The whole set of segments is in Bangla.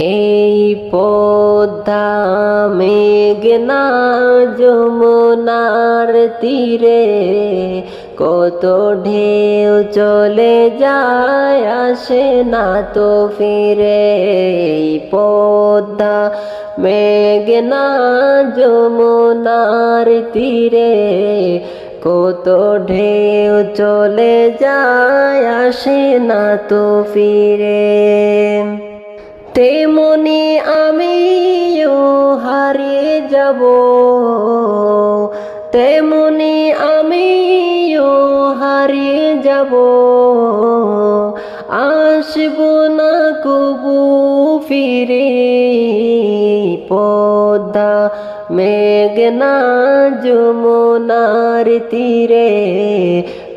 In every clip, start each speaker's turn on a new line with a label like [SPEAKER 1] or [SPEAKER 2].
[SPEAKER 1] এই পদ্মা মেঘনা যমুনার তীরে কত ঢেউ চলে যায়, আসে না তো ফিরে। এই পদ্মা মেঘনা যমুনার তীরে কত ঢেউ চলে যায়, আসে না তো ফিরে। তেমনি আমিও হারিয়ে যাব। তেমনি আমিও হারিয়ে যাব। আসব না কবু ফিরে, পদ্মা মেঘনা যমুনার তীরে।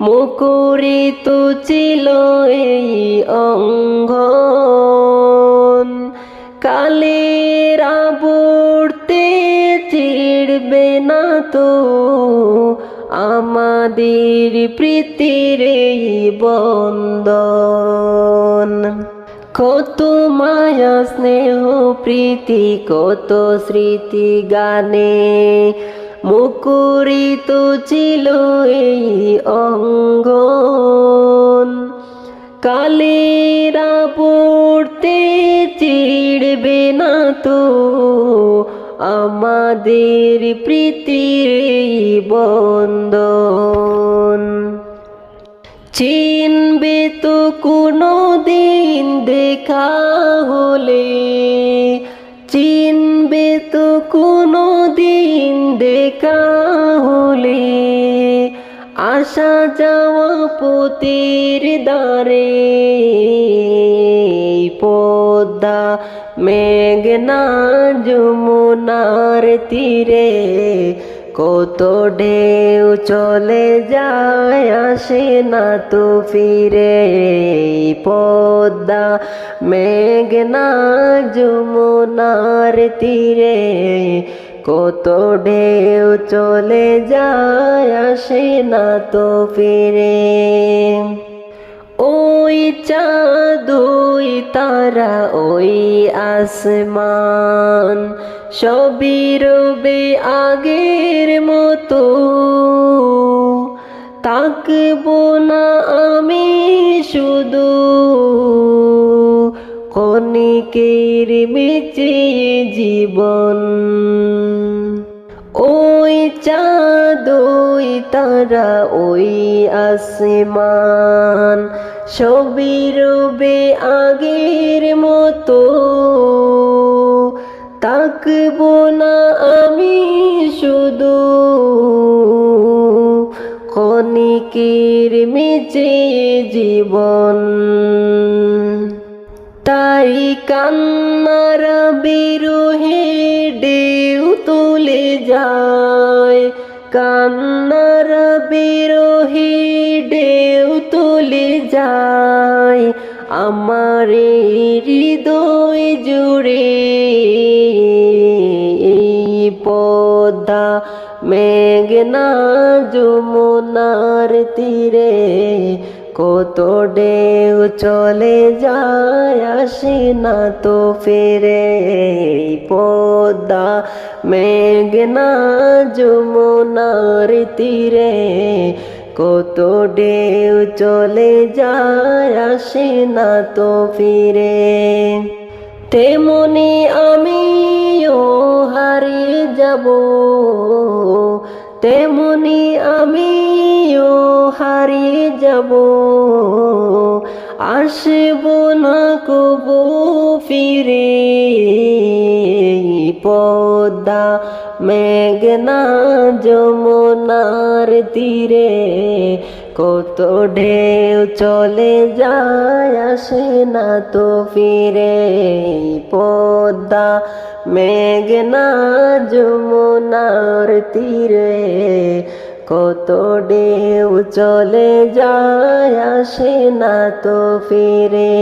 [SPEAKER 1] মুকুরিত ছিল এই অঙ্গ কালের আবর্তে চিড়বে না তো আমাদের প্রীতির এই বন্দন কত মায়া, স্নেহ, প্রীতি, কত স্মৃতি গানে মুকুরিত ছিল এই অঙ্গন। কালেরা পড়তে চিড়বে না তো, আমাদের প্রীতির এই বন্দন চিনবে তো কোনো দিন দেখা হলে, চিনবে তো দিন দেখা হলে আসা যাওয়া পতির দ্বারে। পদ্মা, মেঘনা, যমুনার তীরে কত ঢেউ চলে যায়, আসে না তো ফিরে। পদ্মা, মেঘনা, যমুনার তীরে কত ঢেউ চলে যায়, আসে না তো ফিরে। ওই চাঁদুই তারা, ওই আসমান, সবই রবে আগের মতো। তাকবো না আমি শুধু কণিকের বেঁচে জীবন। ওই চাঁদ ওই তারা, ওই আসমান। সবই রবে আগের মতো। তাকবো না আমি শুধু। ক্ষণিকের মেচে জীবন। কান্নার বিরোহে ডেউ তুলে যায়। কান্নার বিরোহে ডেউ তুলে যায়। আমার হৃদয় জুড়ে এই পদ্মা মেঘনা যমুনার তীরে কত ডেউ চলে যায়, আসি না তো ফিরে পদ্মা মেঘনা যমুনার তীরে। কত ডেউ চলে যায়, আসি না তো ফিরে। তেমনি আমিও হারিয়ে যাব, তেমনি আমিও হারিয়ে যাব। আসব না কবু ফিরে। পদ্মা মেঘনা যমুনার তীরে কত ঢেউ চলে যায় আসে না তো ফিরে। পদ্মা মেঘনা যমুনার তীরে কত ডেউ চলে যায় আসে না তো ফিরে।